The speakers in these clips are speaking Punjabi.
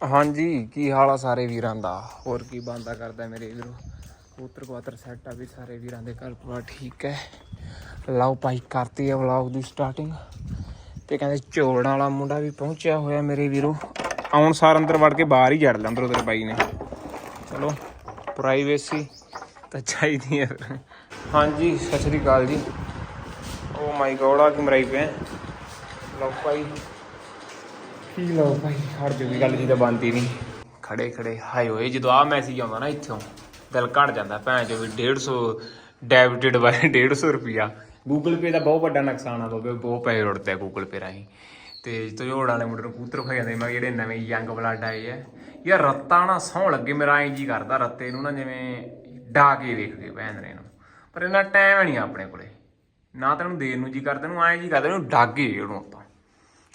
ਹਾਂਜੀ, ਕੀ ਹਾਲ ਆ ਸਾਰੇ ਵੀਰਾਂ ਦਾ? ਹੋਰ ਕੀ ਬੰਦਾ ਕਰਦਾ ਮੇਰੇ ਵੀਰੋ? ਕਬੂਤਰ ਕਵਾਤਰ ਸੈੱਟ ਆ ਵੀ ਸਾਰੇ ਵੀਰਾਂ ਦੇ ਘਰ ਪੂਰਾ ਠੀਕ ਹੈ। ਲਓ ਭਾਈ, ਕਰਤੀ ਹੈ ਵਲੌਗ ਦੀ ਸਟਾਰਟਿੰਗ ਤੇ ਕਹਿੰਦੇ ਝੋਲਣ ਵਾਲਾ ਮੁੰਡਾ ਵੀ ਪਹੁੰਚਿਆ ਹੋਇਆ ਮੇਰੇ ਵੀਰੋ। ਆਉਣ ਸਾਰ ਅੰਦਰ ਵੜ ਕੇ ਬਾਹਰ ਹੀ ਜੜ ਲਿਆ ਅੰਦਰੋਂ ਤੇਰੇ ਬਾਈ ਨੇ। ਚਲੋ ਪ੍ਰਾਈਵੇਸੀ ਤਾਂ ਚਾਹੀਦੀ ਹੈ। ਹਾਂਜੀ, ਸਤਿ ਸ਼੍ਰੀ ਅਕਾਲ ਜੀ। ਓ ਮਾਈ ਗੋਡ ਆ ਕਿ ਮਰਾਈ ਪਏ ਲਓ ਭਾਈ। ਕੀ ਲਓ ਭਾਈ, ਹਟ ਜੂਗੀ ਗੱਲ ਜੀ ਤਾਂ ਬੰਦੀ ਨਹੀਂ। ਖੜੇ ਖੜੇ, ਹਾਏ ਹੋਏ ਜਦੋਂ ਆ ਮੈਸੇਜ ਆਉਂਦਾ ਨਾ ਇੱਥੋਂ, ਦਿਲ ਘਟ ਜਾਂਦਾ, ਭੈਣ ਚੋ ਵੀ 150 ਡੈਬਿਟਡ ਬਾਈ 150 ਰੁਪਿਆ ਗੂਗਲ ਪੇ ਦਾ ਬਹੁਤ ਵੱਡਾ ਨੁਕਸਾਨ ਆ ਬਾਬੇ, ਬਹੁਤ ਪੈਸੇ ਰੁੜਦੇ ਆ ਗੂਗਲ ਪੇ ਰਾਹੀਂ। ਤੇ ਤੋੜ ਵਾਲੇ ਮੁੰਡੇ ਨੂੰ ਕੂਤਰ ਖਾ ਜਾਂਦੇ, ਮੈਂ ਜਿਹੜੇ ਨਵੇਂ ਯੰਗ ਬਲੱਡ ਆਏ ਆ, ਯਾਰ ਰੱਤਾ ਨਾ ਸੌਂ ਲੱਗੇ, ਮੇਰਾ ਐਂ ਜੀ ਕਰਦਾ ਰੱਤੇ ਨੂੰ ਨਾ, ਜਿਵੇਂ ਡਾ ਕੇ ਵੇਖ ਕੇ ਭੈਣ ਨੇ ਨੂੰ। ਪਰ ਇਹਨਾਂ ਟਾਈਮ ਨਹੀਂ ਆਪਣੇ ਕੋਲੇ। ਨਾ ਤੈਨੂੰ ਦੇਣ ਨੂੰ ਜੀ ਕਰਦਾ ਨੂੰ ਐਂ ਜੀ ਕਰਦਾ ਨੂੰ ਡਾਗੇ ਉਹਨੂੰ ਆਪਾਂ।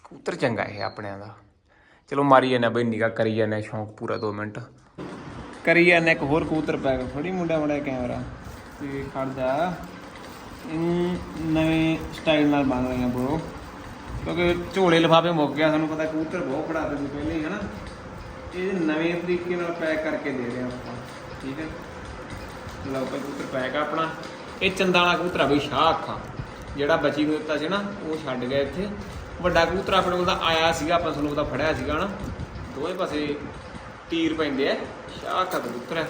ਕਬੂਤਰ ਚੰਗਾ ਇਹ, ਆਪਣਿਆਂ ਦਾ। ਚਲੋ ਮਾਰੀ ਜਾਂਦੇ ਬਈ ਨਿਗਾ ਕਰੀ ਜਾਂਦੇ ਸ਼ੌਂਕ ਪੂਰਾ 2 ਮਿੰਟ। ਕਰੀ ਜਾਂਦੇ ਇੱਕ ਹੋਰ ਕਬੂਤਰ ਪੈ ਗਿਆ ਥੋੜੀ ਮੁੰਡਾ ਮੜਾ ਕੈਮਰਾ ਤੇ ਖੜਦਾ ਨਵੇਂ ਸਟਾਈਲ ਨਾਲ ਬਣ ਰਹੀਆਂ ਬ్రో ਕਿਉਂਕਿ ਝੋਲੇ ਲਿਫਾਫੇ ਮੁੱਕ ਗਿਆ, ਸਾਨੂੰ ਪਤਾ ਕਬੂਤਰ ਬਹੁਤ ਖੜਾ ਦਿੰਦੇ ਪਹਿਲੇ ਹੀ, ਹਨਾ? ਇਹ ਨਵੇਂ ਤਰੀਕੇ ਨਾਲ ਪੈਕ ਕਰਕੇ ਦੇ ਰਹੇ ਹਾਂ ਆਪਾਂ, ਠੀਕ ਹੈ? ਲਓ ਭਾਈ ਕਬੂਤਰ ਪੈਕ ਆ ਆਪਣਾ। ਇਹ ਚੰਦਾ ਵਾਲਾ ਕਬੂਤਰ ਆ ਬਈ, ਸ਼ਾਹ ਅੱਖਾਂ। ਜਿਹੜਾ ਬਚੀ ਨੂੰ ਸੀ ਨਾ, ਉਹ ਛੱਡ ਗਿਆ ਇੱਥੇ। ਵੱਡਾ ਕਬੂਤਰ ਆਪਣੇ ਕੋਲ ਤਾਂ ਆਇਆ ਸੀਗਾ, ਆਪਾਂ ਤੁਹਾਨੂੰ ਉਹਦਾ ਫੜਿਆ ਸੀਗਾ ਨਾ ਦੋਵੇਂ ਪਾਸੇ ਤੀਰ ਪੈਂਦੇ ਆ। ਸ਼ਾਹ ਕਬੂਤਰ ਹੈ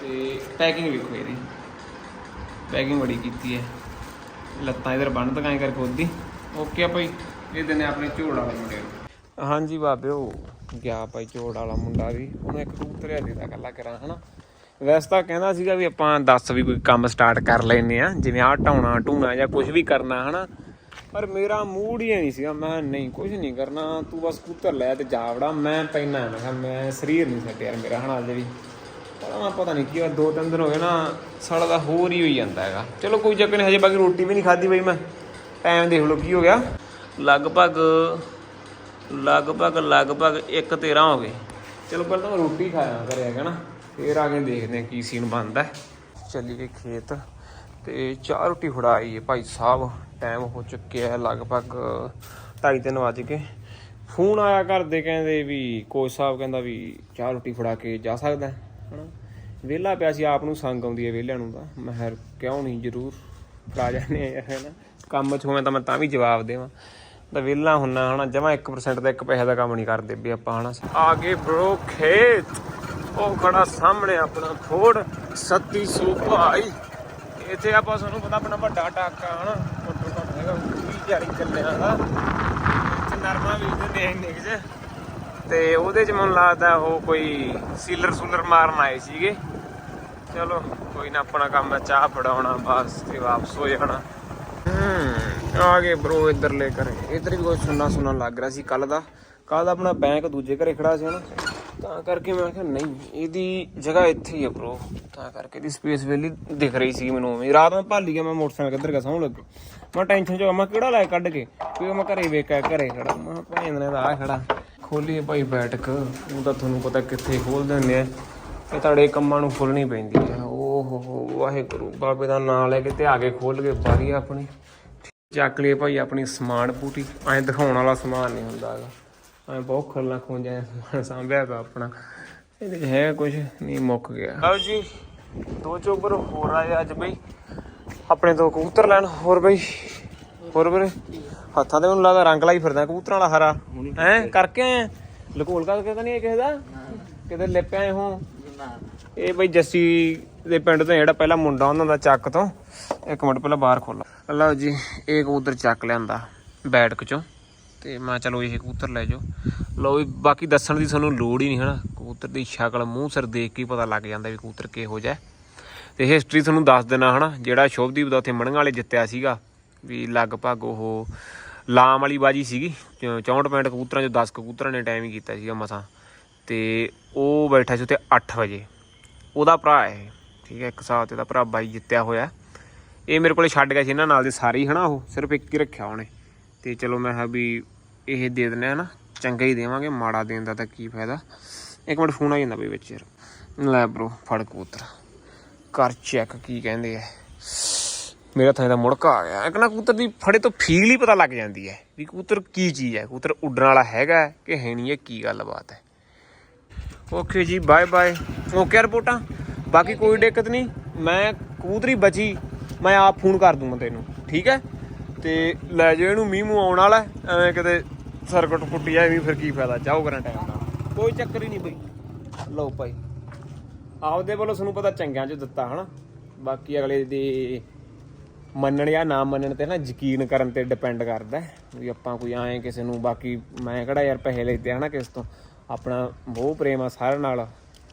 ਤੇ ਪੈਕਿੰਗ ਵੇਖੋ ਇਹਦੀ। ਪੈਕਿੰਗ ਬੜੀ ਕੀਤੀ ਹੈ। ਲੱਤਾਂ ਇਧਰ ਬੰਨ ਤਕਾਈ ਕਰਕੇ ਉਹਦੀ। ਓਕੇ ਆ ਭਾਈ, ਇਹ ਦਿਨੇ ਆਪਣੇ ਝੋੜ ਵਾਲੇ ਮੁੰਡੇ ਨੂੰ। ਹਾਂਜੀ ਬਾਬਿਓ ਗਿਆ ਭਾਈ ਝੋੜ ਵਾਲਾ ਮੁੰਡਾ ਵੀ। ਉਹਨੂੰ ਇੱਕ ਕਬੂਤਰ ਆ ਦਿੱਤਾ ਕੱਲਾ ਕਰਾਂ, ਹਨਾ। ਵੈਸੇ ਤਾਂ ਕਹਿੰਦਾ ਸੀਗਾ ਵੀ ਆਪਾਂ 10 ਵੀ ਕੋਈ ਕੰਮ ਸਟਾਰਟ ਕਰ ਲੈਨੇ ਆ। ਜਿਵੇਂ ਆਹ ਢਾਉਣਾ ਢੂਣਾ ਜਾਂ ਕੁਝ ਵੀ ਕਰਨਾ, ਹਨਾ। ਪਰ ਮੇਰਾ ਮੂਡ ਹੀ ਨਹੀਂ ਸੀਗਾ, ਮੈਂ ਨਹੀਂ ਕੁਝ ਨਹੀਂ ਕਰਨਾ, ਤੂੰ ਬਸ ਕਬੂਤਰ ਲੈ ਤੇ ਜਾ ਵੜਾ। ਮੈਂ ਪੈਣਾ ਮੈਂ ਕਿਹਾ, ਮੈਂ ਸਰੀਰ ਨਹੀਂ ਸੱਟ ਯਾਰ ਮੇਰਾ ਹਨਾ ਅਜੇ ਵੀ। ਪਤਾ ਪਤਾ ਨਹੀਂ ਕੀ ਹੋਇਆ, ਦੋ ਤਿੰਨ ਦਿਨ ਹੋ ਗਏ ਨਾ, ਸਾਲਾ ਦਾ ਹੋਰ ਹੀ ਹੋਈ ਜਾਂਦਾ ਹੈਗਾ। ਚਲੋ ਕੋਈ ਚੱਕਰ ਨਹੀਂ, ਹਜੇ ਬਾਕੀ ਰੋਟੀ ਵੀ ਨਹੀਂ ਖਾਧੀ ਬਈ ਮੈਂ। ਟਾਈਮ ਦੇਖ ਲਓ ਕੀ ਹੋ ਗਿਆ। ਲਗਭਗ ਲਗਭਗ ਲਗਭਗ 1:13 ਹੋ ਗਏ। ਚਲੋ ਪਹਿਲਾਂ ਮੈਂ ਰੋਟੀ ਖਾਇਆ ਕਰਿਆ ਹੈਗਾ ਨਾ, ਫੇਰ ਆ ਕੇ ਦੇਖਦੇ ਹਾਂ ਕੀ ਸੀਨ ਬਣਦਾ ਚੱਲੀਏ ਖੇਤ ਤੇ ਚਾਹ ਰੋਟੀ ਫੜਾਈ ਹੈ ਭਾਈ ਸਾਹਿਬ। ਟਾਈਮ ਹੋ ਚੁੱਕਿਆ ਹੈ ਲਗਭਗ 2:30 ਵਜ ਕੇ ਫੋਨ ਆਇਆ ਘਰ ਦੇ ਕਹਿੰਦੇ ਵੀ ਕੋਚ ਸਾਹਿਬ ਕਹਿੰਦਾ ਵੀ ਚਾਹ ਰੋਟੀ ਫੜਾ ਕੇ ਜਾ ਸਕਦਾ ਹੈ, ਹਨਾ? ਵਿਹਲਾ ਪਿਆ ਸੀ ਆਪ ਨੂੰ ਸੰਗ ਆਉਂਦੀ ਹੈ ਵਿਹਲਿਆਂ ਨੂੰ ਤਾਂ। ਮੈਂ ਕਿਹਾ ਕਿਉਂ ਨਹੀਂ ਜ਼ਰੂਰ ਫੜਾ ਜਾਂਦੇ ਆ ਯਾਰ ਕੰਮ 'ਚ ਹੋਵੇਂ ਤਾਂ ਮੈਂ ਤਾਂ ਵੀ ਜਵਾਬ ਦੇਵਾਂ। ਤਾਂ ਵਿਹਲਾ ਹੁੰਨਾ ਹਨਾ? ਜਮਾ 1% ਦਾ ਇੱਕ ਪੈਸੇ ਦਾ ਕੰਮ ਨਹੀਂ ਕਰਦੇ ਵੀ ਆਪਾਂ ਹਨਾ? ਆ ਗਏ ਬ్రో ਖੇਤ। ਉਹ ਖੜਾ ਸਾਹਮਣੇ ਆਪਣਾ ਫੋੜ 3700 ਭਾਈ ਇੱਥੇ ਆਪਾਂ ਤੁਹਾਨੂੰ ਪਤਾ ਆਪਣਾ ਵੱਡਾ ਟਾਕਾ ਹਨਾ? ਘੱਟੋ ਹੈਗਾ 20 ਜਾਰੀ ਚੱਲਿਆ ਦਾ ਨਰਮਾ ਵੀ ਦੇ ਨਿਕ ਚ ਤੇ ਉਹਦੇ ਚ ਮੈਨੂੰ ਲੱਗਦਾ ਉਹ ਕੋਈ ਸੀਲਰ ਸੂਲਰ ਮਾਰਨ ਆਏ ਸੀਗੇ। ਚਲੋ ਕੋਈ ਨਾ ਆਪਣਾ ਕੰਮ ਹੈ ਚਾਹ ਫੜਾਉਣਾ ਬਸ ਤੇ ਵਾਪਸ ਹੋ ਜਾਣਾ। ਹਮ, ਆ ਗਏ ਬ్రో ਇੱਧਰਲੇ ਘਰੇ। ਇੱਧਰ ਵੀ ਕੋਈ ਸੁੰਨਾ ਸੁੰਨਾ ਲੱਗ ਰਿਹਾ ਸੀ ਕੱਲ ਦਾ। ਕੱਲ ਦਾ ਆਪਣਾ ਬੈਂਕ ਦੂਜੇ ਘਰੇ ਖੜਾ ਸੀ ਹਨਾ। ਤਾਂ ਕਰਕੇ ਮੈਂ ਕਿਹਾ ਨਹੀਂ ਇਹਦੀ ਜਗ੍ਹਾ ਇੱਥੇ ਹੀ ਹੈ ਬ్రో ਤਾਂ ਕਰਕੇ ਦੀ ਸਪੇਸ ਵੇਲੀ ਦਿਖ ਰਹੀ ਸੀ ਮੈਨੂੰ ਉਵੇਂ। ਰਾਤ ਮੈਂ ਭਾਲੀ ਗਿਆ ਮੈਂ ਮੋਟਰਸਾਈਕਲ ਕਿੱਧਰ ਗਿਆ ਸੌਣ ਲੱਗ। ਮੈਂ ਟੈਨਸ਼ਨ ਚ ਹੋ ਗਿਆ, ਮੈਂ ਕਿਹੜਾ ਲੈ ਕੱਢ ਕੇ? ਕਿਉਂਕਿ ਮੈਂ ਘਰੇ ਵੇਖਿਆ ਘਰੇ ਖੜਾ। ਮੈਂ ਭੈਣ ਨੇ ਦਾ ਆ ਖੜਾ। ਖੋਲੀਏ ਭਾਈ ਬੈਠਕ। ਉਹ ਤਾਂ ਤੁਹਾਨੂੰ ਪਤਾ ਕਿੱਥੇ ਖੋਲ ਦਿੰਦੇ ਆ। ਇਹ ਤੁਹਾਡੇ ਕੰਮਾਂ ਨੂੰ ਖੋਲਣੀ ਪੈਂਦੀ ਆ। ਓਹ ਹੋ ਹੋ ਵਾਹਿਗੁਰੂ। ਬਾਬੇ ਦਾ ਨਾਮ ਲੈ ਕੇ ਤੇ ਆ ਕੇ ਖੋਲ ਕੇ ਬਾਰੀ ਆਪਣੀ। ਚੱਕ ਲਈਏ ਭਾਈ ਆਪਣੀ ਸਮਾਨ ਪੂਟੀ ਐਂ ਦਿਖਾਉਣ ਵਾਲਾ ਸਮਾਨ ਨਹੀਂ ਹੁੰਦਾ ਹੈਗਾ। ਐਂ ਬਹੁਤ ਖਰਲਾ ਖੋਂਜਿਆ ਸਮਾਨ ਸਾਂਭਿਆ ਪਿਆ ਆਪਣਾ। ਇਹਦੇ 'ਚ ਹੈ ਕੁਝ ਨਹੀਂ ਮੁੱਕ ਗਿਆ। ਲਓ ਜੀ ਦੋ ਚੋਬਰ ਹੋਰ ਆਏ ਅੱਜ ਬਈ। ਆਪਣੇ ਤੋਂ ਕਬੂਤਰ ਲੈਣ ਹੋਰ ਬਈ। ਹੋਰ ਵੀਰੇ ਹੱਥਾਂ ਤੇ ਮੈਨੂੰ ਲੱਗਦਾ ਰੰਗ ਲਾਈ ਫਿਰਦਾ ਕਬੂਤਰਾਂ ਵਾਲਾ ਹਰਾ। ਹੈ ਕਰਕੇ। ਆਏ ਲਕੋਲ ਕਰਕੇ ਤਾਂ ਨਹੀਂ ਇਹ ਕਿਸੇ ਦਾ? ਕਿਤੇ ਲਿਪਿਆ ਆਏ ਹੋ ਇਹ ਬਈ ਜੱਸੀ ਦੇ ਪਿੰਡ ਤੋਂ ਜਿਹੜਾ ਪਹਿਲਾ ਮੁੰਡਾ ਉਹਨਾਂ ਦਾ ਚੱਕ ਤੋਂ ਇੱਕ ਮਿੰਟ ਪਹਿਲਾਂ ਬਾਹਰ ਖੋਲਾ ਲਓ ਜੀ ਇਹ ਕਬੂਤਰ ਚੱਕ ਲਿਆਂਦਾ ਬੈਠਕ ਚੋਂ। ਤੇ ਮੈਂ ਚਲੋ ਇਹ ਕਬੂਤਰ ਲੈ ਜਾਓ। ਲਓ ਵੀ ਬਾਕੀ ਦੱਸਣ ਦੀ ਤੁਹਾਨੂੰ ਲੋੜ ਹੀ ਨਹੀਂ ਹਨਾ। ਕਬੂਤਰ ਦੀ ਸ਼ਕਲ ਮੂੰਹ ਸਿਰ ਦੇਖ ਕੇ ਪਤਾ ਲੱਗ ਜਾਂਦਾ ਵੀ ਕਬੂਤਰ ਕਿਹੋ ਜਿਹਾ ਹੈ। ਤੇ ਹਿਸਟਰੀ ਤੁਹਾਨੂੰ ਦੱਸ ਦੇਣਾ ਹਨਾ ਜਿਹੜਾ ਸ਼ੋਭਦੀਪ ਦਾ ਉੱਥੇ ਮਣੀਆਂ ਵਾਲੇ ਜਿੱਤਿਆ ਸੀਗਾ ਵੀ ਲਗਭਗ ਉਹ ਲਾਮ ਵਾਲੀ ਬਾਜੀ ਸੀਗੀ 64 ਪੁਆਇੰਟ ਕਬੂਤਰਾਂ ਚੋਂ 10 ਕਬੂਤਰਾਂ ਨੇ ਟਾਈਮ ਹੀ ਕੀਤਾ ਸੀਗਾ ਮਸਾਂ। ਤੇ ਉਹ ਬੈਠਾ ਸੀ ਉੱਤੇ 8 ਵਜੇ। ਉਹਦਾ ਭਰਾ ਹੈ ਇਹ, ਠੀਕ ਹੈ ਇੱਕ ਸਾਲ ਤੇ ਦਾ ਭਰਾ ਬਾਈ ਜਿੱਤਿਆ ਹੋਇਆ। ਇਹ ਮੇਰੇ ਕੋਲੇ ਛੱਡ ਗਿਆ ਸੀ ਇਹਨਾਂ ਨਾਲ ਦੇ ਸਾਰੇ ਹੀ ਹਨਾ ਉਹ ਸਿਰਫ ਇੱਕ ਹੀ ਰੱਖਿਆ ਉਹਨੇ। ਤੇ ਚਲੋ ਮੈਂ ਕਿਹਾ ਵੀ ਇਹ ਦੇ ਦਿੰਦੇ ਆ ਨਾ, ਚੰਗਾ ਹੀ ਦੇਵਾਂਗੇ, ਮਾੜਾ ਦੇਣ ਦਾ ਤਾਂ ਕੀ ਫਾਇਦਾ। ਇੱਕ ਮਿੰਟ ਫੋਨ ਆ ਜਾਂਦਾ ਬਈ ਵਿੱਚ ਯਾਰ। ਲੈ ਬ్రో ਫੜ ਕਬੂਤਰ। ਕਰ ਚੈੱਕ ਕੀ ਕਹਿੰਦੇ ਆ। ਮੇਰਾ ਥਾਂ ਦਾ ਮੁੜਕਾ ਆ ਗਿਆ। ਇੱਕ ਨਾ ਕਬੂਤਰ ਦੀ ਫੜੇ ਤੋਂ ਫੀਲ ਹੀ ਪਤਾ ਲੱਗ ਜਾਂਦੀ ਹੈ ਵੀ ਕਬੂਤਰ ਕੀ ਚੀਜ਼ ਹੈ। ਕਬੂਤਰ ਉੱਡਣ ਵਾਲਾ ਹੈਗਾ ਕਿ ਹੈ ਨਹੀਂ ਇਹ ਕੀ ਗੱਲਬਾਤ ਹੈ। ਓਕੇ ਜੀ ਬਾਏ ਬਾਏ ਓਕੇ ਰਿਪੋਰਟਾਂ। ਬਾਕੀ ਕੋਈ ਦਿੱਕਤ ਨਹੀਂ। ਮੈਂ ਕਬੂਤਰੀ ਬਚੀ। ਮੈਂ ਆਪ ਫੋਨ ਕਰ ਦੂੰਗਾ ਤੈਨੂੰ। ਠੀਕ ਹੈ? ਤੇ ਲੈ ਜਾ ਇਹਨੂੰ, ਮੀਂਹ ਮੂੰਹ ਆਉਣ ਵਾਲਾ ਐਵੇਂ ਕਿਤੇ ਸਰਕਟ ਕੁੱਟੀ ਐਵੇਂ ਫਿਰ ਕੀ ਫਾਇਦਾ? ਜਾਓ ਕਰਾਂ ਟਾਈਮ ਨਾਲ। ਕੋਈ ਚੱਕਰ ਹੀ ਨਹੀਂ ਬਈ। ਲਓ ਭਾਈ। ਆਪਦੇ ਵੱਲੋਂ ਤੁਹਾਨੂੰ ਪਤਾ ਚੰਗਿਆਂ ਚ ਦਿੱਤਾ ਹਨਾ? ਬਾਕੀ ਅਗਲੇ ਦੀ ਮੰਨਣ ਜਾਂ ਨਾ ਮੰਨਣ ਤੇ ਨਾ ਯਕੀਨ ਕਰਨ ਤੇ ਡਿਪੈਂਡ ਕਰਦਾ ਵੀ ਆਪਾਂ ਕੋਈ ਐਂ ਕਿਸੇ ਨੂੰ ਬਾਕੀ ਮੈਂ ਕਿਹੜਾ ਯਾਰ ਪੈਸੇ ਲੈਤੇ ਹਨਾ ਕਿਸ ਤੋਂ? ਆਪਣਾ ਬਹੁਤ ਪ੍ਰੇਮ ਆ ਸਾਰਿਆਂ ਨਾਲ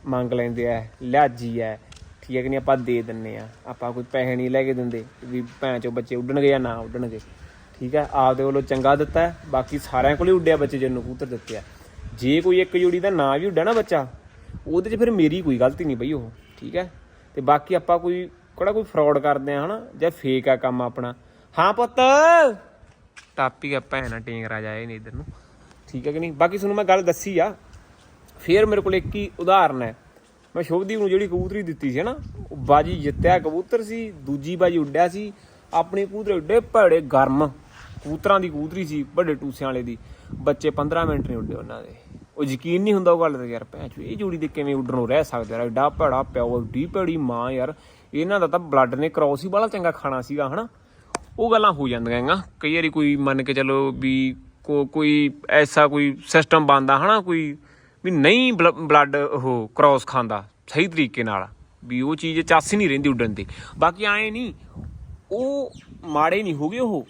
ਮੰਗ ਲੈਂਦੇ ਆ ਲਿਆਜੀ ਆ ਠੀਕ ਹੈ ਕਿ ਨਹੀਂ? ਆਪਾਂ ਦੇ ਦਿੰਨੇ ਆ। ਆਪਾਂ ਕੋਈ ਪੈਸੇ ਨਹੀਂ ਲੈ ਕੇ ਦਿੰਦੇ ਵੀ ਭੈਣ ਚੋ ਬੱਚੇ ਉੱਡਣਗੇ ਜਾਂ ਨਾ ਉੱਡਣਗੇ। ਠੀਕ ਹੈ? ਆਪਦੇ ਵੱਲੋਂ ਚੰਗਾ ਦਿੱਤਾ ਹੈ। ਬਾਕੀ ਸਾਰਿਆਂ ਕੋਲ ਉੱਡਿਆ ਬੱਚੇ ਜਿਹਨੂੰ ਕਬੂਤਰ ਦਿੱਤੇ ਆ। ਜੇ ਕੋਈ ਇੱਕ ਜੋੜੀ ਦਾ ਨਾ ਵੀ ਉੱਡਿਆ ਨਾ ਬੱਚਾ ਉਹਦੇ 'ਚ ਫਿਰ ਮੇਰੀ ਕੋਈ ਗਲਤੀ ਨਹੀਂ ਬਈ ਉਹ ਠੀਕ ਹੈ? ਤੇ ਬਾਕੀ ਆਪਾਂ ਕੋਈ ਕਿਹੜਾ ਕੋਈ ਫਰਾਡ ਕਰਦੇ ਆ ਹਨਾ? ਜਾਂ ਫੇਕ ਆ ਕੰਮ ਆਪਣਾ। ਹਾਂ ਪੁੱਤ! ਟਾਪੀ ਆ ਭੈਣਾ ਟੇਂਗ ਰਾਜਾ ਇਹ ਨਹੀਂ ਇਧਰ ਨੂੰ। ਠੀਕ ਹੈ ਕਿ ਨਹੀਂ? ਬਾਕੀ ਤੁਹਾਨੂੰ ਮੈਂ ਗੱਲ ਦੱਸੀ ਆ। ਫੇਰ ਮੇਰੇ ਕੋਲ ਇੱਕ ਹੀ ਉਦਾਹਰਨ ਹੈ। ਮੈਂ ਸ਼ੁਭਦੀਪ ਨੂੰ ਜਿਹੜੀ ਕਬੂਤਰੀ ਦਿੱਤੀ ਸੀ ਨਾ ਉਹ ਬਾਜੀ ਜਿੱਤਿਆ ਕਬੂਤਰ ਸੀ ਦੂਜੀ ਬਾਜੀ ਉੱਡਿਆ ਸੀ। ਆਪਣੀ ਕਬੂਤਰ ਏਡੇ ਭੜੇ ਗਰਮ। ਕੂਤਰਾਂ ਦੀ ਕੂਤਰੀ ਸੀ, ਵੱਡੇ ਟੂਸਿਆਂ ਵਾਲੇ ਦੀ। ਬੱਚੇ 15 ਮਿੰਟ ਨਹੀਂ ਉੱਡੇ ਉਹਨਾਂ ਦੇ। ਉਹ ਯਕੀਨ ਨਹੀਂ ਹੁੰਦਾ ਉਹ ਗੱਲ ਤੇ ਯਾਰ ਭੈਣ ਚੋ ਇਹ ਜੋੜੀ ਦੇ ਕਿਵੇਂ ਉੱਡਣੋਂ ਰਹਿ ਸਕਦੇ ਯਾਰ ਏਡਾ ਭੜਾ ਪਿਓ ਏਡੀ ਭੜੀ ਮਾਂ ਯਾਰ। ਇਹਨਾਂ ਦਾ ਤਾਂ ਬਲੱਡ ਨੇ ਕ੍ਰੋਸ ਹੀ ਬੜਾ ਚੰਗਾ ਖਾਣਾ ਸੀਗਾ, ਹਨਾ? ਉਹ ਗੱਲਾਂ ਹੋ ਜਾਂਦੀਆਂ ਹੈਗਾ ਕਈ ਵਾਰੀ ਕੋਈ ਮੰਨ ਕੇ ਚੱਲੋ ਵੀ ਕੋ, ਕੋਈ ਐਸਾ ਕੋਈ ਸਿਸਟਮ ਬਣਦਾ, ਹਨਾ? ਕੋਈ ਵੀ ਨਹੀਂ ਬਲੱਡ ਉਹ ਕ੍ਰੋਸ ਖਾਂਦਾ ਸਹੀ ਤਰੀਕੇ ਨਾਲ, ਵੀ ਉਹ ਚੀਜ਼ ਚਾਸੀ ਨਹੀਂ ਰਹਿੰਦੀ ਉੱਡਣ ਦੀ। ਬਾਕੀ ਐ ਨਹੀਂ, ਉਹ ਮਾੜੇ ਨਹੀਂ ਹੋ ਗਏ ਉਹ।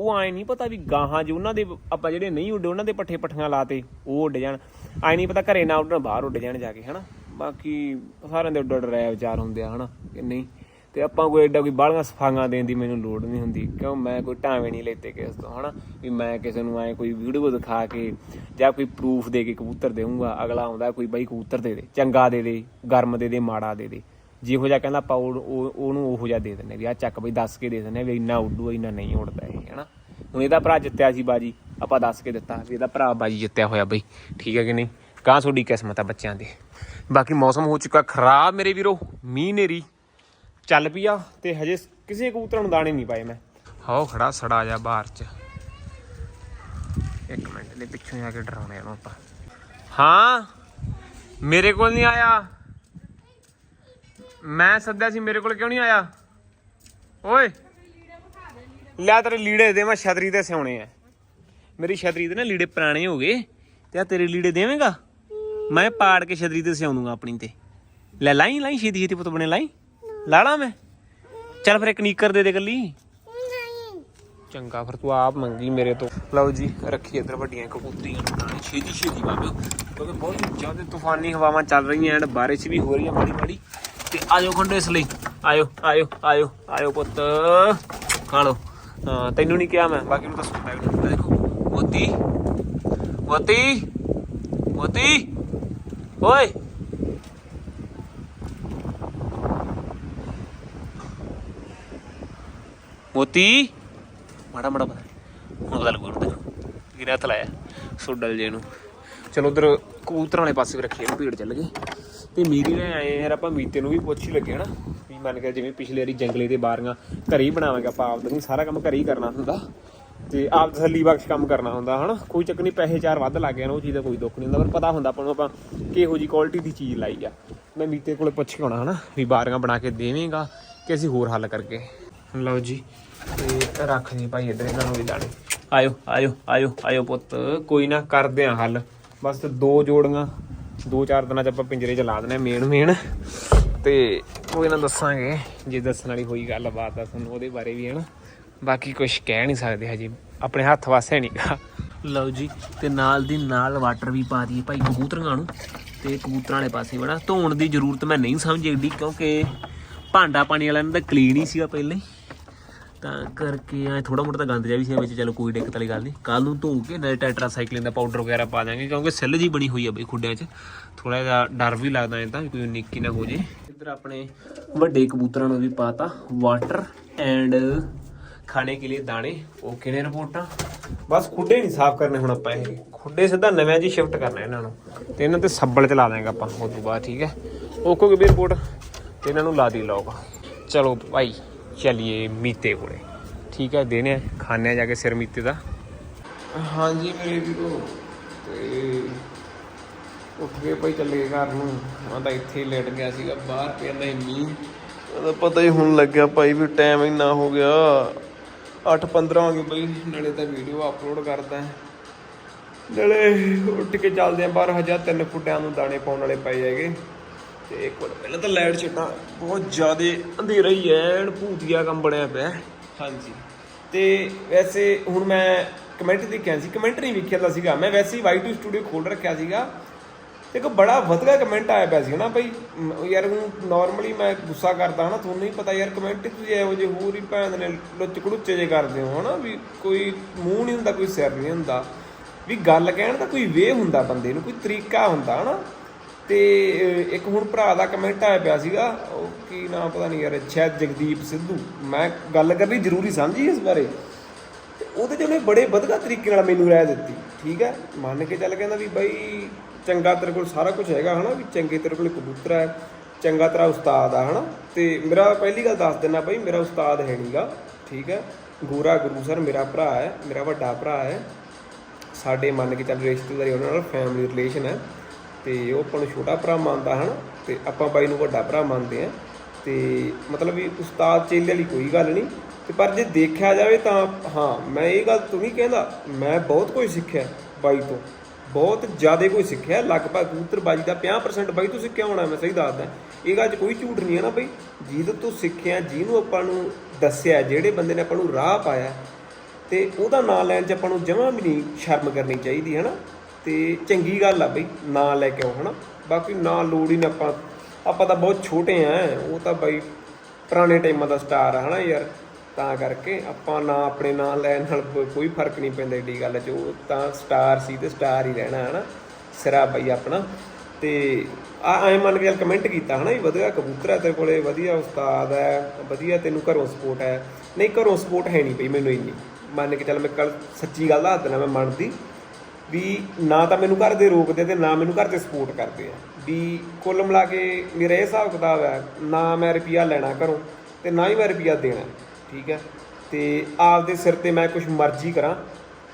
ਉਹ ਐ ਨਹੀਂ ਪਤਾ ਵੀ ਗਾਹਾਂ ਜੇ ਉਹਨਾਂ ਦੇ ਆਪਾਂ ਜਿਹੜੇ ਨਹੀਂ ਉੱਡੇ ਉਹਨਾਂ ਦੇ ਪੱਠੇ ਪੱਠੀਆਂ ਲਾਤੇ, ਉਹ ਉੱਡ ਜਾਣ। ਐ ਨਹੀਂ ਪਤਾ ਘਰੇ ਨਾ ਉੱਡਣ, ਬਾਹਰ ਉੱਡ ਜਾਣ ਜਾ ਕੇ, ਹਨਾ? ਬਾਕੀ ਸਾਰਿਆਂ ਦੇ ਉੱਡ ਉੱਡ ਰਹਿ ਵਿਚਾਰ ਹੁੰਦੇ ਆ, ਹਨਾ? ਕਿ ਨਹੀਂ? ਤੇ ਆਪਾਂ ਕੋਈ ਐਡਾ ਕੋਈ ਬਾਹਲੀਆਂ ਸਫਾਈਆਂ ਦੇਣ ਦੀ ਮੈਨੂੰ ਲੋੜ ਨਹੀਂ ਹੁੰਦੀ, ਕਿਉਂ? ਮੈਂ ਕੋਈ ਟਾਵੇਂ ਨਹੀਂ ਲੈਤੇ ਕਿਸ ਤੋਂ, ਹਨਾ? ਵੀ ਮੈਂ ਕਿਸੇ ਨੂੰ ਐ ਕੋਈ ਵੀਡੀਓ ਦਿਖਾ ਕੇ ਜਾਂ ਕੋਈ ਪ੍ਰੂਫ ਦੇ ਕੇ ਕਬੂਤਰ ਦੇਵਾਂਗਾ ਅਗਲਾ ਆਉਂਦਾ ਕੋਈ ਬਾਈ ਕਬੂਤਰ ਦੇ ਦੇ, ਚੰਗਾ ਦੇ ਦੇ, ਗਰਮ ਦੇ ਦੇ, ਮਾੜਾ ਦੇ ਦੇ। ਜਿਹੋ ਜਿਹਾ ਕਹਿੰਦਾ ਆਪਾਂ ਉਹ- ਉਹਨੂੰ ਉਹੋ ਜਿਹਾ ਦੇ ਦਿੰਦੇ ਵੀ ਆ ਚੱਕ ਬਈ ਦੱਸ ਕੇ ਦੇ ਦਿੰਦੇ ਵੀ ਇੰਨਾ ਉੱਡੂ, ਇੰਨਾ ਨਹੀਂ ਉੱਡਦਾ ਇਹ, ਹਨਾ? ਹੁਣ ਇਹਦਾ ਭਰਾ ਜਿੱਤਿਆ ਸੀ ਬਾਜੀ, ਆਪਾਂ ਦੱਸ ਕੇ ਦਿੱਤਾ ਵੀ ਇਹਦਾ ਭਰਾ ਬਾਜੀ ਜਿੱਤਿਆ ਹੋਇਆ ਬਈ, ਠੀਕ ਹੈ ਕਿ ਨਹੀਂ? ਕਾਂ ਤੁਹਾਡੀ ਕਿਸਮਤ ਆ ਬੱਚਿਆਂ ਦੀ। ਬਾਕੀ ਮੌਸਮ ਹੋ ਚੁੱਕਾ ਖਰਾਬ ਮੇਰੇ ਵੀਰੋ, ਮੀਂਹ ਨੇਰੀ। ਚੱਲ ਪਿਆ ਤੇ ਹਜੇ ਕਿਸੇ ਕਬੂਤਰਾਂ ਨੂੰ ਦਾਣੇ ਨਹੀਂ ਪਾਏ ਮੈਂ। ਹਾਓ ਖੜਾ ਸੜਾ ਜਾ ਬਾਹਰ ਚ। ਇੱਕ ਮਿੰਟ ਲਈ ਪਿੱਛੋਂ ਆ ਕੇ ਡਰਾਉਣੇ ਇਹਨੂੰ ਆਪਾਂ। ਹਾਂ, ਮੇਰੇ ਕੋਲ ਨਹੀਂ ਆਇਆ। ਮੈਂ ਸੱਦਿਆ ਸੀ, ਮੇਰੇ ਕੋਲ ਕਿਉਂ ਨਹੀਂ ਆਇਆ? ਓਏ। ਲੈ ਤੇਰੇ ਲੀੜੇ ਦੇ, ਮੈਂ ਛਤਰੀ ਤੇ ਸਿਉਣੇ ਆ। ਮੇਰੀ ਛਤਰੀ ਦੇ ਨਾ ਲੀੜੇ ਪੁਰਾਣੇ ਹੋ ਗਏ, ਤੇ ਆ ਤੇਰੇ ਲੀੜੇ ਦੇਵੇਂਗਾ? ਮੈਂ ਪਾੜ ਕੇ ਛਤਰੀ ਤੇ ਸਿਉਂ ਦੂੰਗਾ ਆਪਣੀ ਤੇ। ਲੈ ਲਾਈ ਲਾਈ, ਛੇਤੀ ਛੇਤੀ ਪੁੱਤ ਬਣੇ ਲਾਈ। ਲਾਲਾ ਮੈਂ। ਚੱਲ ਫਿਰ ਇੱਕ ਨੀਕਰ ਦੇ ਦੇ ਕੱਲੀ। ਚੰਗਾ ਫਿਰ ਤੂੰ ਆਪ ਮੰਗੀ ਮੇਰੇ ਤੋਂ। ਲਓ ਜੀ, ਰੱਖੀ ਇੱਧਰ ਵੱਡੀਆਂ ਕਬੂਤਰੀਆਂ ਨੂੰ ਛੇਤੀ ਛੇਤੀ ਬਾਬਾ ਕਿਉਂਕਿ ਬਹੁਤ ਜ਼ਿਆਦਾ ਤੂਫਾਨੀ ਹਵਾਵਾਂ ਚੱਲ ਰਹੀਆਂ ਐਂਡ ਬਾਰਿਸ਼ ਵੀ ਹੋ ਰਹੀ ਹੈ ਮਾੜੀ ਮਾੜੀ ਤੇ ਆਇਓ ਖੰਡੋ ਇਸ ਲਈ। ਆਇਓ ਆਇਓ ਆਇਓ ਆਇਓ ਪੁੱਤ। ਖਾ ਲਓ। ਹਾਂ, ਤੈਨੂੰ ਨਹੀਂ ਕਿਹਾ ਮੈਂ। ਬਾਕੀ ਨੂੰ ਤਾਂ ਸੁਣਦਾ ਵੀ ਦੇਖੋ। ਮੋਤੀ। ਮੋਤੀ। ਮੋਤੀ। ਓਏ। ਮੋਤੀ। ਮਾੜਾ ਮਾੜਾ ਪਤਾ। ਹੁਣ ਗੱਲ ਲੱਗੂ ਉਹਨੂੰ ਦੇਖੋ ਕਿਹਨੇ ਹੱਥ ਲਾਇਆ। ਸੋਡਲ ਜੇ ਨੂੰ। ਚਲੋ ਉਧਰ ਕਬੂਤਰਾਂ ਵਾਲੇ ਪਾਸੇ ਵੀ ਰੱਖੀਏ। ਇਹਨੂੰ ਭੀੜ ਚੱਲ ਗਏ ਤੇ ਮੀਰੀ ਨੇ ਆਏ ਯਾਰ ਆਪਾਂ ਮੀਤੇ ਨੂੰ ਵੀ ਪੁੱਛ ਹੀ ਲੱਗੇ ਹਨਾ। ਵੀ ਮੰਨ ਕੇ ਜਿਵੇਂ ਪਿਛਲੇ ਵਾਰੀ ਜੰਗਲੇ ਦੇ ਬਾਰੀਆਂ ਘਰੇ ਹੀ ਬਣਾਵਾਂਗੇ ਆਪਾਂ ਆਪ ਨਹੀਂ, ਸਾਰਾ ਕੰਮ ਘਰੇ ਹੀ ਕਰਨਾ ਹੁੰਦਾ। ਤੇ ਆਪ ਤਸੱਲੀ ਬਖਸ਼ ਕੰਮ ਕਰਨਾ ਹੁੰਦਾ ਹਨਾ। ਕੋਈ ਚੱਕ ਨਹੀਂ, ਪੈਸੇ ਚਾਰ ਵੱਧ ਲੱਗ ਜਾਣ ਉਹ ਚੀਜ਼ ਦਾ ਕੋਈ ਦੁੱਖ ਨਹੀਂ ਹੁੰਦਾ, ਪਰ ਪਤਾ ਹੁੰਦਾ ਆਪਾਂ ਨੂੰ ਆਪਾਂ ਕਿਹੋ ਜੀ ਕੁਆਲਿਟੀ ਦੀ ਚੀਜ਼ ਲਾਈ ਆ। ਮੈਂ ਮੀਤੇ ਕੋਲੇ ਪੁੱਛ ਕੇ ਆਉਣਾ ਹਨਾ, ਵੀ ਬਾਰੀਆਂ ਬਣਾ ਕੇ ਦੇਵੇਂਗਾ ਕਿ ਅਸੀਂ ਹੋਰ ਹੱਲ ਕਰਕੇ। ਲਓ ਜੀ, ਤੇ ਰੱਖ ਜੀ ਭਾਈ ਇੱਧਰ, ਇਹਨਾਂ ਨੂੰ ਵੀ ਦਾਣੇ। ਆਇਓ ਆਇਓ ਆਇਓ ਆਇਓ ਪੁੱਤ, ਕੋਈ ਨਾ ਕਰਦੇ ਆ ਹੱਲ। ਬਸ ਦੋ ਜੋੜੀਆਂ। ਦੋ ਚਾਰ ਦਿਨਾਂ ਚ ਆਪਾਂ ਪਿੰਜਰੇ ਚ ਲਾ ਦਨੇ ਮੇਨ ਮੇਨ ਤੇ ਕੋਈ ਨਾ ਦੱਸਾਂਗੇ, ਜੇ ਦੱਸਣ ਵਾਲੀ ਹੋਈ ਗੱਲਬਾਤ ਆ ਤੁਹਾਨੂੰ ਉਹਦੇ ਬਾਰੇ ਵੀ ਹਨਾ। ਬਾਕੀ ਕੁਝ ਕਹਿ ਨਹੀਂ ਸਕਦੇ ਹਜੇ। ਆਪਣੇ ਹੱਥ ਵਾਸੇ ਨਹੀਂਗਾ। ਲਓ ਜੀ, ਤੇ ਨਾਲ ਦੀ ਨਾਲ ਵਾਟਰ ਵੀ ਪਾ ਦਈਏ ਭਾਈ ਕਬੂਤਰਾਂ ਨੂੰ। ਤੇ ਕਬੂਤਰਾਂ ਵਾਲੇ ਪਾਸੇ ਬੜਾ ਧੋਣ ਦੀ ਜ਼ਰੂਰਤ ਮੈਂ ਨਹੀਂ ਸਮਝੀ ਏਡੀ ਕਿਉਂਕਿ ਭਾਂਡਾ ਪਾਣੀ ਵਾਲਿਆਂ ਨੇ ਤਾਂ ਕਲੀਨ ਹੀ ਸੀਗਾ ਪਹਿਲਾਂ ਹੀ। ਤਾਂ ਕਰਕੇ ਐ ਥੋੜਾ ਮੋਟਾ ਤਾਂ ਗੰਦ ਜਿਹਾ ਵੀ ਸੀ ਵਿੱਚ, ਚਲੋ ਕੋਈ ਦਿੱਕਤ ਵਾਲੀ ਗੱਲ ਨਹੀਂ। ਕੱਲ ਨੂੰ ਧੋ ਕੇ ਨਾਲੇ ਟੈਟਰਾਸਾਈਕਲਿਨ ਦਾ ਪਾਊਡਰ ਵਗੈਰਾ ਪਾ ਦਾਂਗੇ ਕਿਉਂਕਿ ਸੈੱਲ ਜੀ ਬਣੀ ਹੋਈ ਆ ਬਈ ਖੁੱਡਿਆਂ 'ਚ। ਥੋੜਾ ਜਿਹਾ ਡਰ ਵੀ ਲੱਗਦਾ ਐ ਵੀ ਕੋਈ ਨਿੱਕੀ ਨਾ ਹੋ ਜੇ। ਇੱਧਰ ਆਪਣੇ ਵੱਡੇ ਕਬੂਤਰਾਂ ਨੂੰ ਵੀ ਪਾਤਾ ਵਾਟਰ ਐਂਡ ਖਾਣੇ ਕੇ ਲਈ ਦਾਣੇ। ਓਕੇ ਨੇ ਰਿਪੋਰਟਾਂ? ਬਸ ਖੁੱਡੇ ਨਹੀਂ ਸਾਫ਼ ਕਰਨੇ ਹੁਣ ਆਪਾਂ ਇਹ। ਖੁੱਡੇ ਸਿੱਧਾ ਨਵੇਂ ਜੀ ਸ਼ਿਫਟ ਕਰਨਾ ਇਹਨਾਂ ਨੂੰ। ਤੇ ਇਹਨਾਂ ਤੇ ਸੱਬਲ ਚ ਲਾ ਦਾਂਗੇ ਆਪਾਂ ਉਸ ਤੋਂ ਬਾਅਦ, ਠੀਕ ਹੈ? ਓਕੇ ਵੀ ਰਿਪੋਰਟ ਤੇ ਇਹਨਾਂ ਨੂੰ ਲਾ ਦੀ ਲੋਕ ਚਲੋ ਭਾਈ ਚਲਿਏ ਮੀਤੇ ਕੋਲੇ। ਠੀਕ ਹੈ ਦੇਨੇ ਆ, ਖਾਣੇ ਆ ਜਾ ਕੇ ਸਿਰ ਮੀਤੇ ਦਾ। ਹਾਂਜੀ, ਮੇਰੇ ਵੀਰੋ, ਤੇ ਉੱਠ ਕੇ ਭਾਈ ਚੱਲੇ ਘਰ ਨੂੰ। ਮੈਂ ਤਾਂ ਇੱਥੇ ਹੀ ਲੇਟ ਗਿਆ ਸੀਗਾ, ਬਾਹਰ ਪੈਂਦਾ ਹੀ ਮੀਂਹ। ਉਹਦਾ ਪਤਾ ਹੀ ਹੁਣ ਲੱਗਿਆ ਭਾਈ ਵੀ ਟਾਈਮ ਇੰਨਾ ਹੋ ਗਿਆ। 8:15 ਹੋ ਗਏ ਭਾਈ, ਨਾਲੇ ਤਾਂ ਵੀਡੀਓ ਅਪਲੋਡ ਕਰਦਾ ਨਾਲੇ ਉੱਠ ਕੇ ਚੱਲਦੇ ਆ ਬਾਹਰ, ਹਜਾ ਤਿੰਨ ਫੁੱਟਿਆਂ ਨੂੰ ਦਾਣੇ ਪਾਉਣ ਵਾਲੇ ਪਏ ਹੈਗੇ। ਤੇ ਇੱਕ ਵਾਰ ਪਹਿਲਾਂ ਤਾਂ ਲਾਈਟ ਛੱਟਾ ਬਹੁਤ ਜ਼ਿਆਦੇ ਅੰਧੇਰਾ ਹੀ ਐ ਐਨ ਭੂਤੀਆ ਕੰਮ ਬਣਿਆ ਪਿਆ। ਹੈ। ਹਾਂਜੀ। ਤੇ ਵੈਸੇ ਹੁਣ ਮੈਂ ਕਮੈਂਟ ਦੇਖਿਆ ਸੀ ਕਮੈਂਟ ਨਹੀਂ ਵੇਖਿਆ ਤਾਂ ਸੀਗਾ। ਮੈਂ ਵੈਸੇ ਹੀ ਵਾਈ2 ਸਟੂਡੀਓ ਖੋਲ ਰੱਖਿਆ ਸੀਗਾ। ਇੱਕ ਬੜਾ ਵਧੀਆ ਕਮੈਂਟ ਆਇਆ ਪਿਆ ਸੀ ਬਈ। ਮ- ਯਾਰ ਹੁਣ ਨਾਰਮਲੀ ਮੈਂ ਗੁੱਸਾ ਕਰਦਾ ਹਨਾ ਤੁਹਾਨੂੰ ਨਹੀਂ ਪਤਾ ਯਾਰ ਕਮੈਂਟ ਤੁਸੀਂ ਇਹੋ ਜਿਹੇ ਹੋਰ ਹੀ ਭੈਣ ਨੇ ਲੁੱਚ ਕੜੁੱਚੇ ਜੇ ਕਰਦੇ ਹੋ ਹਨਾ ਵੀ ਕੋਈ ਮੂੰਹ ਨਹੀਂ ਹੁੰਦਾ ਕੋਈ ਸਿਰ ਨਹੀਂ ਹੁੰਦਾ। ਵੀ ਗੱਲ ਕਹਿਣ ਦਾ ਕੋਈ ਵੇ ਹੁੰਦਾ ਬੰਦੇ ਨੂੰ ਕੋਈ ਤਰੀਕਾ ਹੁੰਦਾ ਹਨਾ। ਤੇ ਇੱਕ ਹੁਣ ਭਰਾ ਦਾ ਕਮੈਂਟ ਆਇਆ ਪਿਆ ਸੀਗਾ, ਉਹ ਕੀ ਨਾਮ ਪਤਾ ਨਹੀਂ ਯਾਰ, ਸ਼ਾਇਦ ਜਗਦੀਪ ਸਿੱਧੂ। ਮੈਂ ਗੱਲ ਕਰਨੀ ਜ਼ਰੂਰੀ ਸਮਝੀ ਇਸ ਬਾਰੇ? ਤੇ ਉਹਦੇ ਚ ਉਹਨੇ ਬੜੇ ਵਧੀਆ ਤਰੀਕੇ ਨਾਲ ਮੈਨੂੰ ਰਾਏ ਦਿੱਤੀ, ਠੀਕ ਹੈ? ਮੰਨ ਕੇ ਚੱਲ ਕਹਿੰਦਾ ਵੀ ਬਾਈ, ਚੰਗਾ ਤੇਰੇ ਕੋਲ ਸਾਰਾ ਕੁਝ ਹੈਗਾ, ਹਨਾ? ਵੀ ਚੰਗੇ ਤੇਰੇ ਕੋਲ ਕਬੂਤਰ ਹੈ, ਚੰਗਾ ਤੇਰਾ ਉਸਤਾਦ ਆ, ਹਨਾ? ਤੇ ਮੇਰਾ ਪਹਿਲੀ ਗੱਲ ਦੱਸ ਦਿੰਨਾ ਬਾਈ, ਮੇਰਾ ਉਸਤਾਦ ਹੈ ਨਹੀਂਗਾ ਠੀਕ ਹੈ? ਗੋਰਾ ਗੁਰੂ ਸਰ ਮੇਰਾ ਭਰਾ ਹੈ, ਮੇਰਾ ਵੱਡਾ ਭਰਾ ਹੈ। ਸਾਡੇ ਮੰਨ ਕੇ ਚੱਲ ਰਿਸ਼ਤੇਦਾਰੀ ਉਹਨਾਂ ਨਾਲ ਫੈਮਿਲੀ ਰਿਲੇਸ਼ਨ ਹੈ। ਤੇ ਉਹ ਆਪਾਂ ਨੂੰ ਛੋਟਾ ਭਰਾ ਮੰਨਦਾ ਹਨ, ਤੇ ਆਪਾਂ ਬਾਈ ਨੂੰ ਵੱਡਾ ਭਰਾ ਮੰਨਦੇ ਆ। ਤੇ ਮਤਲਬ ਵੀ ਉਸਤਾਦ ਚੇਲੇ ਲਈ ਕੋਈ ਗੱਲ ਨਹੀਂ। ਤੇ ਪਰ ਜੇ ਦੇਖਿਆ ਜਾਵੇ ਤਾਂ, ਹਾਂ, ਮੈਂ ਇਹ ਗੱਲ ਤੂੰ ਨਹੀਂ ਕਹਿੰਦਾ, ਮੈਂ ਬਹੁਤ ਕੁਝ ਸਿੱਖਿਆ ਬਾਈ ਤੋਂ। ਬਹੁਤ ਜ਼ਿਆਦਾ ਕੁਝ ਸਿੱਖਿਆ, ਲਗਭਗ ਕਬੂਤਰਬਾਜੀ ਦਾ 50% ਬਾਈ ਤੋਂ ਸਿੱਖਿਆ ਹੋਣਾ, ਮੈਂ ਸਹੀ ਦੱਸਦਾ। ਇਹ ਗੱਲ 'ਚ ਕੋਈ ਝੂਠ ਨਹੀਂ ਹੈ ਨਾ ਬਈ। ਜਿਹਦੇ ਤੋਂ ਸਿੱਖਿਆ, ਜਿਹਨੂੰ ਆਪਾਂ ਨੂੰ ਦੱਸਿਆ, ਜਿਹੜੇ ਬੰਦੇ ਨੇ ਆਪਾਂ ਨੂੰ ਰਾਹ ਪਾਇਆ, ਤੇ ਉਹਦਾ ਨਾਂ ਲੈਣ 'ਚ ਆਪਾਂ ਨੂੰ ਜਮਾਂ ਵੀ ਨਹੀਂ ਸ਼ਰਮ ਕਰਨੀ ਚਾਹੀਦੀ ਹੈ ਨਾ ਤੇ ਚੰਗੀ ਗੱਲ ਆ ਬਈ, ਨਾਂ ਲੈ ਕੇ ਆਓ, ਹਨਾ? ਬਾਕੀ ਨਾਂ ਲੋੜ ਹੀ ਨਾ ਆਪਾਂ। ਆਪਾਂ ਤਾਂ ਬਹੁਤ ਛੋਟੇ ਆ, ਉਹ ਤਾਂ ਬਈ ਪੁਰਾਣੇ ਟਾਈਮਾਂ ਦਾ ਸਟਾਰ ਆ, ਹਨਾ ਯਾਰ? ਤਾਂ ਕਰਕੇ ਆਪਾਂ ਨਾ ਆਪਣੇ ਨਾਂ ਲੈਣ ਨਾਲ ਕੋਈ ਫ਼ਰਕ ਨਹੀਂ ਪੈਂਦਾ ਏਡੀ ਗੱਲ 'ਚ। ਉਹ ਤਾਂ ਸਟਾਰ ਸੀ ਤੇ ਸਟਾਰ ਹੀ ਰਹਿਣਾ, ਹਨਾ? ਸਿਰਾ ਬਈ ਆਪਣਾ। ਤੇ ਆ ਐ ਮੰਨ ਕੇ ਚੱਲ ਕਮੈਂਟ ਕੀਤਾ, ਹਨਾ ਵੀ ਵਧੀਆ ਕਬੂਤਰ ਹੈ ਤੇਰੇ ਕੋਲੇ, ਵਧੀਆ ਉਸਤਾਦ ਹੈ ਵਧੀਆ ਤੈਨੂੰ ਘਰੋਂ ਸਪੋਰਟ ਹੈ ਨਹੀਂ, ਘਰੋਂ ਸਪੋਰਟ ਹੈ ਨਹੀਂ ਪਈ ਮੈਨੂੰ ਇੰਨੀ। ਮੰਨ ਕੇ ਚੱਲ ਮੈਂ ਕੱਲ ਸੱਚੀ ਗੱਲ ਦੱਸ ਦਿੰਦਾ ਮੈਂ ਮੰਨਦੀ। ਵੀ ਨਾ ਤਾਂ ਮੈਨੂੰ ਘਰ ਦੇ ਰੋਕਦੇ ਤੇ ਨਾ ਮੈਨੂੰ ਘਰ ਦੇ ਸਪੋਰਟ ਕਰਦੇ ਆ। ਵੀ ਕੁੱਲ ਮਿਲਾ ਕੇ ਮੇਰਾ ਇਹ ਹਿਸਾਬ ਕਿਤਾਬ ਹੈ, ਨਾ ਮੈਂ ਰੁਪਿਆ ਲੈਣਾ ਘਰੋਂ ਤੇ ਨਾ ਹੀ ਮੈਂ ਰੁਪਿਆ ਦੇਣਾ, ਠੀਕ ਹੈ? ਤੇ ਆਪਦੇ ਸਿਰ ਤੇ ਮੈਂ ਕੁਝ ਮਰਜ਼ੀ ਕਰਾਂ,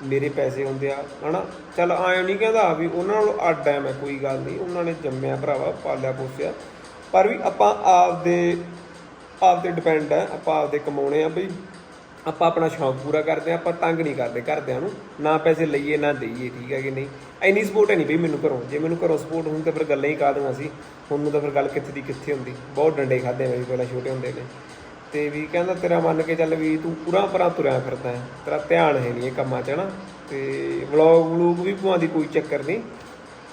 ਮੇਰੇ ਪੈਸੇ ਹੁੰਦੇ ਆ, ਹਨਾ? ਚੱਲ ਆਇਓ ਨਹੀਂ ਕਹਿੰਦਾ ਵੀ ਉਹਨਾਂ ਨਾਲੋਂ ਅੱਡ ਐ ਮੈਂ, ਕੋਈ ਗੱਲ ਨਹੀਂ, ਉਹਨਾਂ ਨੇ ਜੰਮਿਆ ਭਰਾਵਾ, ਪਾਲਿਆ ਪੋਸਿਆ। ਪਰ ਵੀ ਆਪਾਂ ਆਪਦੇ ਤੇ ਡਿਪੈਂਡ ਆ ਆਪਾਂ ਆਪਦੇ ਕਮਾਉਣੇ ਆ, ਬਈ ਆਪਾਂ ਆਪਣਾ ਸ਼ੌਂਕ ਪੂਰਾ ਕਰਦੇ ਆ ਆਪਾਂ ਤੰਗ ਨਹੀਂ ਕਰਦੇ ਘਰਦਿਆਂ ਨੂੰ, ਨਾ ਪੈਸੇ ਲਈਏ, ਨਾ ਦੇਈਏ, ਠੀਕ ਹੈ ਕਿ ਨਹੀਂ? ਐਨੀ ਸਪੋਰਟ ਹੈ ਨਹੀਂ ਬਈ ਮੈਨੂੰ ਘਰੋਂ। ਜੇ ਮੈਨੂੰ ਘਰੋਂ ਸਪੋਰਟ ਹੁੰਦੀ ਤਾਂ ਫਿਰ ਗੱਲਾਂ ਹੀ ਕਾਹਦੀਆਂ ਸੀ। ਹੁਣ ਨੂੰ ਤਾਂ ਫਿਰ ਗੱਲ ਕਿੱਥੇ ਦੀ ਕਿੱਥੇ ਹੁੰਦੀ? ਬਹੁਤ ਡੰਡੇ ਖਾਦੇ ਮੈਂ ਵੀ ਪਹਿਲਾਂ ਛੋਟੇ ਹੁੰਦੇ ਨੇ। ਤੇ ਵੀ ਕਹਿੰਦਾ ਤੇਰਾ ਮੰਨ ਕੇ ਚੱਲ ਵੀ ਤੂੰ ਪੂਰਾ ਪਰਾਂ ਤੁਰਿਆ ਫਿਰਦਾ ਹੈ। ਤੇਰਾ ਧਿਆਨ ਹੈ ਨਹੀਂ ਇਹ ਕੰਮਾਂ 'ਚ ਹਨਾ। ਤੇ ਵਲੌਗ ਵਲੂਗ ਵੀ ਭਾਂ ਦੀ ਕੋਈ ਚੱਕਰ ਨਹੀਂ।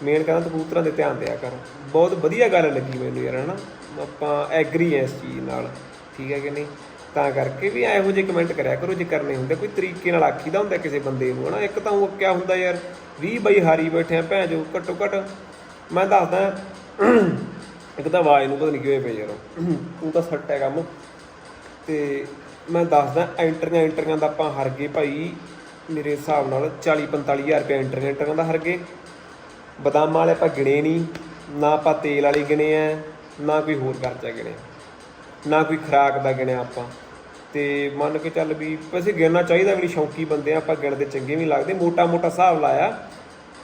ਮੇਨ ਕਹਿੰਦਾ ਤੂੰ ਕਬੂਤਰਾਂ ਦੇ ਧਿਆਨ ਦਿਆ ਕਰ। ਬਹੁਤ ਵਧੀਆ ਗੱਲ ਲੱਗੀ ਮੈਨੂੰ ਯਾਰ, ਹਨਾ। ਆਪਾਂ ਐਗਰੀ ਐ ਇਸ ਚੀਜ਼ ਨਾਲ। ਠੀਕ ਹੈ ਕਿ ਨਹੀਂ? ਤਾਂ ਕਰਕੇ ਵੀ ਇਹੋ ਜਿਹੇ ਕਮੈਂਟ ਕਰਿਆ ਕਰੋ, ਜੇ ਕਰਨੇ ਹੁੰਦੇ, ਕੋਈ ਤਰੀਕੇ ਨਾਲ ਆਖੀਦਾ ਹੁੰਦਾ ਕਿਸੇ ਬੰਦੇ ਨੂੰ, ਹਨਾ? ਇੱਕ ਤਾਂ ਉਹ ਕਿਆ ਹੁੰਦਾ ਯਾਰ 20 ਬਈ ਹਾਰੀ ਬੈਠੇ ਆ ਭੈਣ ਜੋ ਘੱਟੋ ਘੱਟ ਮੈਂ ਦੱਸਦਾ, ਇੱਕ ਤਾਂ ਆਵਾਜ਼ ਨੂੰ ਪਤਾ ਨਹੀਂ ਕਿਵੇਂ ਪਈ ਯਾਰ, ਤੂੰ ਤਾਂ ਸੱਟ ਹੈ ਕੰਮ। ਤੇ ਮੈਂ ਦੱਸਦਾ ਐਂਟਰੀਆਂ ਐਂਟਰੀਆਂ ਦਾ ਆਪਾਂ ਹਰ ਗਏ ਭਾਈ, ਮੇਰੇ ਹਿਸਾਬ ਨਾਲ 40 45000 ਰੁਪਏ ਐਂਟਰੀਆਂ ਐਂਟਰੀਆਂ ਦਾ ਹਰ ਗਏ ਬਦਾਮਾਂ ਵਾਲੇ ਆਪਾਂ ਗਿਣੇ ਨਹੀਂ ਨਾ ਆਪਾਂ ਤੇਲ ਵਾਲੇ ਗਿਣੇ ਆ, ਨਾ ਕੋਈ ਹੋਰ ਖਰਚਾ ਗਿਣਿਆ, ਨਾ ਕੋਈ ਖਰਾਕ ਦਾ ਗਿਣਿਆ ਆਪਾਂ। ਤੇ ਮੰਨ ਕੇ ਚੱਲ ਵੀ ਵੈਸੇ ਗਿਣਨਾ ਚਾਹੀਦਾ ਵੀ ਨਹੀਂ ਸ਼ੌਂਕੀ ਬੰਦੇ ਆ, ਆਪਾਂ ਗਿਣਦੇ ਚੰਗੇ ਵੀ ਲੱਗਦੇ। ਮੋਟਾ ਮੋਟਾ ਹਿਸਾਬ ਲਾਇਆ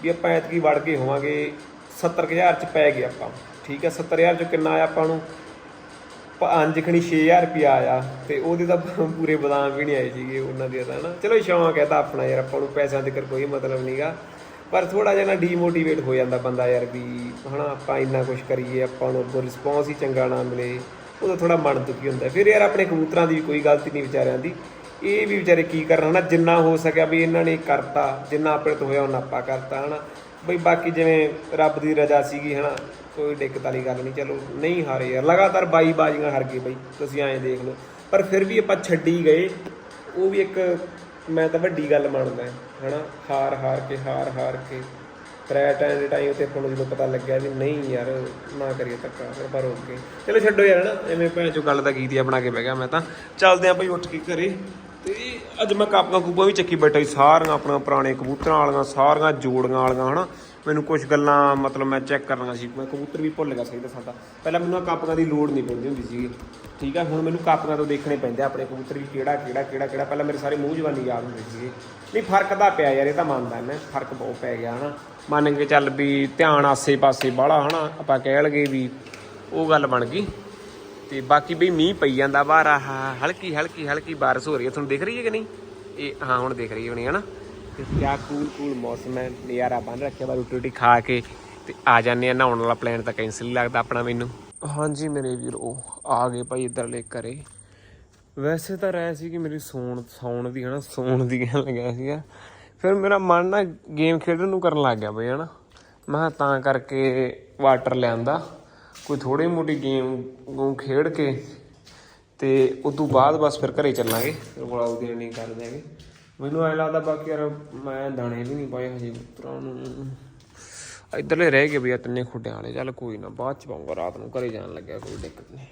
ਵੀ ਆਪਾਂ ਐਤਕੀ ਵੜ ਕੇ ਹੋਵਾਂਗੇ 70000 ਚ ਪੈ ਗਏ ਆਪਾਂ। ਠੀਕ ਹੈ 70000 ਚ ਕਿੰਨਾ ਆਇਆ ਆਪਾਂ ਨੂੰ? ਪੰਜ ਖਣੀ 6000 ਰੁਪਿਆ ਆਇਆ ਤੇ ਉਹਦੇ ਤਾਂ ਪੂਰੇ ਬਦਾਮ ਵੀ ਨਹੀਂ ਆਏ ਸੀਗੇ ਉਹਨਾਂ ਦੇ ਤਾਂ ਨਾ। ਚਲੋ ਸ਼ੌਂਕ ਹੈ ਤਾਂ ਆਪਣਾ ਯਾਰ, ਆਪਾਂ ਨੂੰ ਪੈਸਿਆਂ ਦੇ ਕਰ ਕੋਈ ਮਤਲਬ ਨਹੀਂਗਾ ਪਰ ਥੋੜਾ ਜਿਹਾ ਨਾ ਡੀਮੋਟੀਵੇਟ ਹੋ ਜਾਂਦਾ ਬੰਦਾ ਯਾਰ ਵੀ ਹਨਾ, ਆਪਾਂ ਇੰਨਾ ਕੁਝ ਕਰੀਏ, ਆਪਾਂ ਨੂੰ ਅੱਗੋਂ ਰਿਸਪੌਂਸ ਹੀ ਚੰਗਾ ਨਾ ਮਿਲੇ। ਉਦੋਂ ਥੋੜਾ ਮਨ ਦੁਖੀ ਹੁੰਦਾ ਫਿਰ ਯਾਰ ਆਪਣੇ ਕਬੂਤਰਾਂ ਦੀ ਵੀ ਕੋਈ ਗਲਤੀ ਨਹੀਂ ਵਿਚਾਰਿਆਂ ਦੀ। ਇਹ ਵੀ ਵਿਚਾਰੇ ਕੀ ਕਰਨ ਨਾ ਜਿੰਨਾ ਹੋ ਸਕਿਆ ਵੀ ਇਹਨਾਂ ਨੇ ਕਰਤਾ, ਜਿੰਨਾ ਆਪਣੇ ਤੋਂ ਹੋਇਆ ਉਹਨਾਂ ਆਪਾਂ ਕਰਤਾ ਹਨਾ। ਬਈ ਬਾਕੀ ਜਿਵੇਂ ਰੱਬ ਦੀ ਰਜ਼ਾ ਸੀਗੀ ਹਨਾ, ਕੋਈ ਦਿੱਕਤ ਵਾਲੀ ਗੱਲ ਨਹੀਂ। ਚਲੋ, ਨਹੀਂ ਹਾਰੇ ਯਾਰ, ਲਗਾਤਾਰ 22 ਬਾਜ਼ੀਆਂ ਹਾਰ ਗਏ ਬਈ, ਤੁਸੀਂ ਐਂ ਦੇਖ ਲਓ। ਪਰ ਫਿਰ ਵੀ ਆਪਾਂ ਛੱਡੀ ਗਏ। ਉਹ ਵੀ ਇੱਕ, ਮੈਂ ਤਾਂ ਵੱਡੀ ਗੱਲ ਮੰਨਦਾ, ਹਨਾ। ਹਾਰ ਹਾਰ ਕੇ ਹਾਰ ਹਾਰ ਕੇ। ਤਰੇ ਟਾਈਮ ਦੇ ਟਾਈਮ ਤੇ ਆਪਾਂ ਨੂੰ ਜਦੋਂ ਪਤਾ ਲੱਗਿਆ ਵੀ ਨਹੀਂ ਯਾਰ, ਨਾ ਕਰੀਏ ਧੱਕਾ, ਫਿਰ ਪਰ ਹੋ ਗਏ ਚਲੋ ਛੱਡੋ ਯਾਰ ਨਾ ਐਵੇਂ ਭੈਣ ਚੋ ਗੱਲ ਦਾ ਕੀਤੀ ਬਣਾ ਕੇ ਬਹਿ ਗਿਆ ਮੈਂ ਤਾਂ। ਚੱਲਦੇ ਆਂ ਭਾਈ ਉੱਠ ਕੇ ਘਰੇ। ਤੇ ਅੱਜ ਮੈਂ ਕਾਪਾਂ ਕੂਪਾਂ ਵੀ ਚੱਕੀ ਬੈਠਾ ਸੀ, ਸਾਰੀਆਂ ਆਪਣਾ ਪੁਰਾਣੇ ਕਬੂਤਰਾਂ ਵਾਲੀਆਂ, ਸਾਰੀਆਂ ਜੋੜੀਆਂ ਵਾਲੀਆਂ, ਹਨਾ? ਮੈਨੂੰ ਕੁਝ ਗੱਲਾਂ, ਮਤਲਬ ਮੈਂ ਚੈੱਕ ਕਰਨਾ ਸੀ। ਮੈਂ ਕਬੂਤਰ ਵੀ ਭੁੱਲ ਗਿਆ ਸਹੀ ਦੱਸਾਂ ਤਾਂ ਪਹਿਲਾਂ ਮੈਨੂੰ ਆ ਕਾਪੀਆਂ ਦੀ ਲੋੜ ਨਹੀਂ ਪੈਂਦੀ ਹੁੰਦੀ ਸੀ ਠੀਕ ਆ? ਹੁਣ ਮੈਨੂੰ ਕਾਪੀਆਂ ਤੋਂ ਦੇਖਣੇ ਪੈਂਦੇ ਆ ਆਪਣੇ ਕਬੂਤਰ ਵੀ ਕਿਹੜਾ ਕਿਹੜਾ ਕਿਹੜਾ ਕਿਹੜਾ। ਪਹਿਲਾਂ ਮੇਰੇ ਸਾਰੇ ਮੂੰਹ ਜਵਾਨੀ ਯਾਦ ਹੁੰਦੇ ਸੀਗੇ। ਨਹੀਂ, ਫ਼ਰਕ ਤਾਂ ਪਿਆ ਯਾਰ, ਇਹ ਤਾਂ ਮੰਨਦਾ ਮੈਂ। ਫ਼ਰਕ ਬਹੁਤ ਪੈ ਗਿਆ, ਹਨਾ। ਮੰਨ ਕੇ ਚੱਲ ਵੀ ਧਿਆਨ ਆਸੇ-ਪਾਸੇ ਬਾਹਲਾ ਹਨਾ। ਆਪਾਂ ਕਹਿ ਲਗੇ ਵੀ ਉਹ ਗੱਲ ਬਣ ਗਈ। ਤੇ ਬਾਕੀ ਬਈ ਮੀਂਹ ਪਈ ਜਾਂਦਾ, ਬਾਹਰ ਆ ਹਲਕੀ ਹਲਕੀ ਹਲਕੀ ਬਾਰਿਸ਼ ਹੋ ਰਹੀ ਹੈ ਤੁਹਾਨੂੰ ਦਿਖ ਰਹੀ ਹੈ ਕਿ ਨਹੀਂ? ਇਹ, ਹਾਂ, ਹੁਣ ਦਿਖ ਰਹੀ ਹੋਣੀ ਹੈ ਨਾ ਤੇ ਕਿਆ ਕੂਲ ਕੂਲ ਮੌਸਮ ਹੈ, ਨਜ਼ਾਰਾ ਬਣ ਰੱਖਿਆ ਬਾ ਰੋਟੀ ਰੋਟੀ ਖਾ ਕੇ ਤੇ ਆ ਜਾਂਦੇ ਆ ਨਹਾਉਣ ਵਾਲਾ ਪਲਾਨ ਤਾਂ ਕੈਂਸਲ ਹੀ ਲੱਗਦਾ ਆਪਣਾ ਮੈਨੂੰ। ਹਾਂਜੀ ਮੇਰੇ ਵੀਰੋ ਆ ਗਏ ਭਾਈ ਇੱਧਰਲੇ ਘਰੇ। ਵੈਸੇ ਤਾਂ ਰਹਿ ਸੀ ਕਿ ਮੇਰੀ ਸੌਣ ਸੌਣ ਦੀ, ਹਨਾ, ਸੌਣ ਦੀ ਗੱਲ ਲੱਗਿਆ ਸੀਗਾ। ਫਿਰ ਮੇਰਾ ਮਨ ਨਾ ਗੇਮ ਖੇਡਣ ਨੂੰ ਕਰਨ ਲੱਗ ਗਿਆ ਬਈ, ਹਨਾ। ਮੈਂ ਕਿਹਾ ਤਾਂ ਕਰਕੇ ਵਾਟਰ ਲਿਆਂਦਾ, ਕੋਈ ਥੋੜੀ ਮੋਟੀ ਗੇਮ ਨੂੰ ਖੇਡ ਕੇ ਤੇ ਉਸ ਤੋਂ ਬਾਅਦ ਬਸ ਫਿਰ ਘਰੇ ਚੱਲਾਂਗੇ। ਫਿਰ ਬਲੌਗ ਦੀ ਨਹੀਂ ਕਰਦੇ ਹੈਗੇ। ਮੈਨੂੰ ਐ ਲੱਗਦਾ ਬਾਕੀ ਯਾਰ ਮੈਂ ਦਾਣੇ ਵੀ ਨਹੀਂ ਪਾਏ ਹਜੇ ਪੁੱਤਰਾਂ ਨੂੰ। ਇੱਧਰਲੇ ਰਹਿ ਗਏ ਵੀ ਆ ਤਿੰਨੇ ਖੁੱਡਿਆਂ ਵਾਲੇ। ਚੱਲ ਕੋਈ ਨਾ, ਬਾਅਦ ਚ ਪਾਉਂਗਾ, ਰਾਤ ਨੂੰ ਘਰੇ ਜਾਣ ਲੱਗਿਆ, ਕੋਈ ਦਿੱਕਤ ਨਹੀਂ।